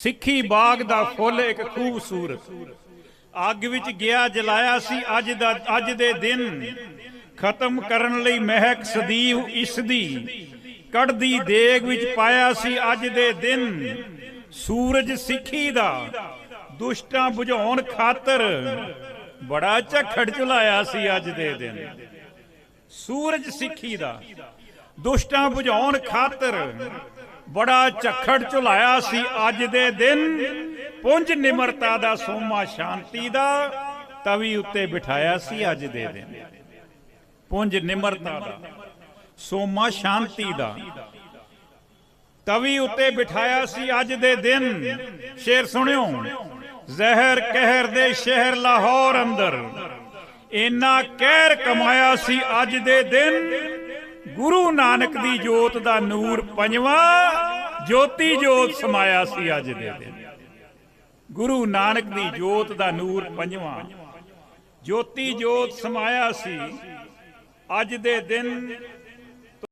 ਸਿੱਖੀ ਬਾਗ ਦਾ ਫੁੱਲ ਇੱਕ ਖੂਬਸੂਰਤ। ਅੱਗ ਵਿੱਚ ਗਿਆ ਜਲਾਇਆ ਸੀ ਅੱਜ ਦਾ ਅੱਜ ਦੇ ਦਿਨ। ਖਤਮ ਕਰਨ ਲਈ ਮਹਿਕ ਸਦੀਵ ਇਸ ਦੀ ਕੜਦੀ ਦੇਗ ਵਿੱਚ ਪਾਇਆ ਸੀ ਅੱਜ ਦੇ ਦਿਨ। ਸੂਰਜ ਸਿੱਖੀ ਦਾ। ਦੁਸ਼ਟਾਂ ਬੁਝਾਉਣ ਖਾਤਰ ਬੜਾ ਝਖੜ ਚੁਲਾਇਆ ਸੀ ਅੱਜ ਦੇ ਦਿਨ। ਸੂਰਜ ਸਿੱਖੀ ਦਾ। ਦੁਸ਼ਟਾਂ ਬੁਝਾਉਣ ਖਾਤਰ ਬੜਾ ਝਖੜ ਝੁਲਾਇਆ ਸੀ ਅੱਜ ਦੇ ਦਿਨ। ਪੁੰਜ ਨਿਮਰਤਾ ਦਾ ਸੋਮਾ ਸ਼ਾਂਤੀ ਦਾ ਤਵੀ ਉੱਤੇ ਬਿਠਾਇਆ ਸੀ ਅੱਜ ਦੇ ਦਿਨ। ਪੁੰਜ ਨਿਮਰਤਾ ਦਾ ਸੋਮਾ ਸ਼ਾਂਤੀ ਦਾ ਤਵੀ ਉੱਤੇ ਬਿਠਾਇਆ ਸੀ ਅੱਜ ਦੇ ਦਿਨ। ਸ਼ੇਰ ਸੁਣਿਓ, ਜ਼ਹਿਰ ਕਹਿਰ ਦੇ ਸ਼ਹਿਰ ਲਾਹੌਰ ਅੰਦਰ ਇੰਨਾ ਕਹਿਰ ਕਮਾਇਆ ਸੀ ਅੱਜ ਦੇ ਦਿਨ। ਗੁਰੂ ਨਾਨਕ ਦੀ ਜੋਤ ਦਾ ਨੂਰ ਪੰਜਵਾਂ, ਜੋਤੀ ਜੋਤ ਸਮਾਇਆ ਸੀ ਅੱਜ ਦੇ ਦਿਨ। ਗੁਰੂ ਨਾਨਕ ਦੀ ਜੋਤ ਦਾ ਨੂਰ ਪੰਜਵਾਂ, ਜੋਤੀ ਜੋਤ ਸਮਾਇਆ ਸੀ ਅੱਜ ਦੇ ਦਿਨ